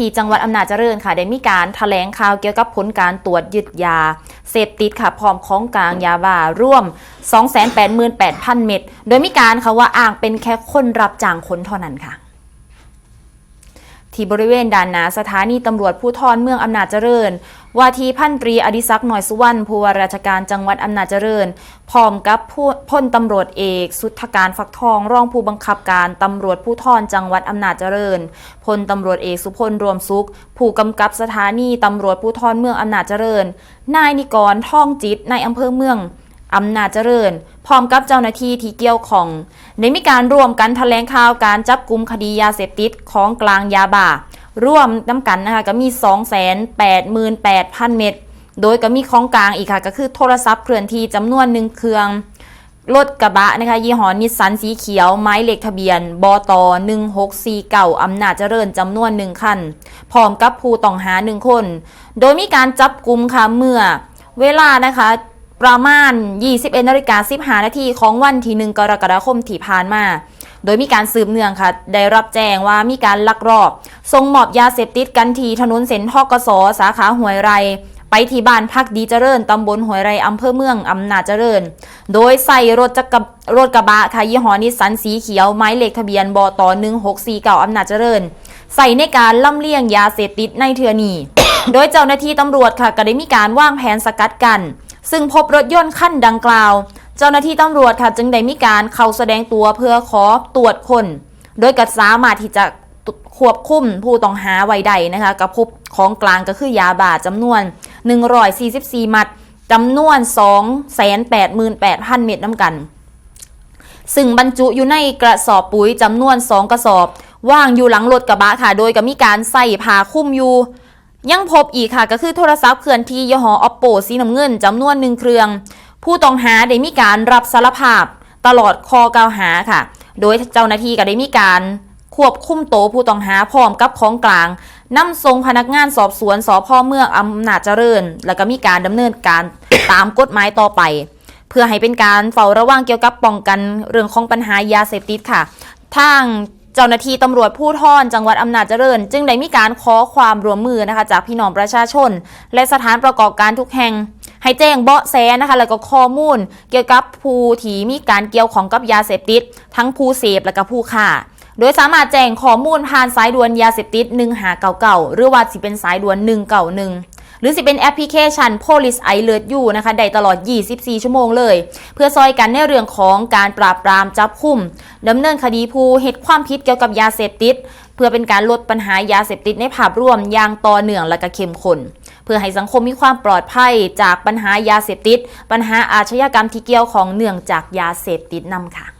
ที่จังหวัดอำนาจเจริญค่ะได้มีการแถลงข่าวเกี่ยวกับผลการตรวจยึดยา เสพติดค่ะพร้อมของกลางยาบ้าร่วม 288,000 เม็ดโดยมีการค่ะว่าอ้างเป็นแค่คนรับจ้างคนเท่านั้นค่ะ ที่บริเวณด้านหน้าสถานีตำรวจภูธรเมืองอำนาจเจริญ ว่าทีพันตรีอดิศักดิ์หน่อยสุวรรณผู้ว่าราชการจังหวัดอำนาจเจริญ พร้อมกับผู้พลตำรวจเอก สุทธการฟักทอง รองผู้บังคับการตำรวจภูธรจังหวัดอำนาจเจริญ พลตำรวจเอกสุพลรวมสุข ผู้กำกับสถานีตำรวจภูธรเมืองอำนาจเจริญ นายนิกรท่องจิตในอำเภอเมือง อำนาจเจริญ พร้อมกับเจ้าหน้าที่ที่เกี่ยวข้องได้มีการร่วมกันแถลงข่าวการจับกลุ่มคดียาเสพติดของกลางยาบ้าร่วมน้ำกันนะคะก็มี 288,000 เม็ดโดยก็มีของกลางอีกค่ะ ก็คือโทรศัพท์เคลื่อนที่จำนวนหนึ่งเครื่องรถกระบะนะคะยี่ห้อนิสสันสีเขียวไม้เหลขทะเบียนบอต1649อำนาจเจริญจำนวนหนึ่งคันพร้อมกับผู้ต้องหาหนึ่งคน โดยมีการจับกลุ่มค่ะเมื่อ เวลานะคะ ประมาณ 21นาฬิกา15นาทีของวันที่1กรกฎาคมที่ผ่านมา โดยมีการสืบเนื่องค่ะ ได้รับแจ้งว่ามีการลักลอบส่งมอบยาเสพติดกันทีถนนเส้นทกสสาขาหวยไรไปที่บ้านพักดีเจริญ ตำบลหวยไรอำเภอเมือง อำนาจเจริญ โดยใส่รถจักรรถกระบะค่ะยี่ห้อนิสสันสีเขียวไม้เหลขทะเบียนบต1649อำนาจเจริญ ใส่ในการล่ำเลียงยาเสพติดในเทือนี โดยเจ้าหน้าที่ตำรวจค่ะก็ได้มีการวางแผนสกัดกัน ซึ่งพบรถยนต์ขั้นดังกล่าว เจ้าหน้าที่ตำรวจค่ะจึงได้มีการเข้าแสดงตัวเพื่อขอตรวจคนโดยก็สามารถที่จะควบคุมผู้ต้องหาไว้ได้นะคะกับพบของกลางก็คือยาบาจำนวน 144 มัดจำนวน 288,000 เม็ดน้ำกัน ซึ่งบรรจุอยู่ในกระสอบปุ๋ยจำนวน 2 กระสอบ ว่างอยู่หลังรถกระบะค่ะ โดยก็มีการใส่ผ้าคลุมอยู่ ยังพบอีกค่ะก็คือโทรศัพท์เคลื่อนที่ยี่ห้อ oppo สีน้ำเงินจำนวนหนึ่งเครื่อง ผู้ต้องหาได้มีการรับสารภาพตลอดข้อกล่าวหาค่ะ โดยเจ้าหน้าที่ก็ได้มีการควบคุมโตวผู้ต้องหาพร้อมกับของกลางนำส่งพนักงานสอบสวนสพเมืองอำนาจเจริญ แล้วก็มีการดำเนินการตามกฎหมายต่อไป เพื่อให้เป็นการเฝ้าระวังเกี่ยวกับป้องกันเรื่องของปัญหายาเสพติดค่ะ ทาง เจ้าหน้าที่ตำรวจผู้ท่อนจังหวัดอำนาจเจริญ จึงได้มีการขอความร่วมมือนะคะจากพี่น้องประชาชน และสถานประกอบการทุกแห่ง ให้แจ้งเบาะแสนะคะแล้วก็ข้อมูล เกี่ยวกับผู้ที่มีการเกี่ยวของกับยาเสพติด ทั้งผู้เสพและก็ผู้ค้าโดยสามารถแจ้งข้อมูลผ่านสายด่วนยาเสพติด1599หรือว่าสิเป็นสายด่วน191 หรือสิเป็นแอปพลิเคชัน Police Alert You นะคะได้ตลอด 24 ชั่วโมงเลย เพื่อซอยกันในเรื่องของการปราบปรามจับคุมดำเนินคดีผู้เหตุความผิดเกี่ยวกับยาเสพติด เพื่อเป็นการลดปัญหายาเสพติดในภาพรวมอย่างต่อเนื่องและก็เข้มข้นเพื่อให้สังคมมีความปลอดภัยจากปัญหายาเสพติด ปัญหาอาชญากรรมที่เกี่ยวของเนื่องจากยาเสพติดนำค่ะ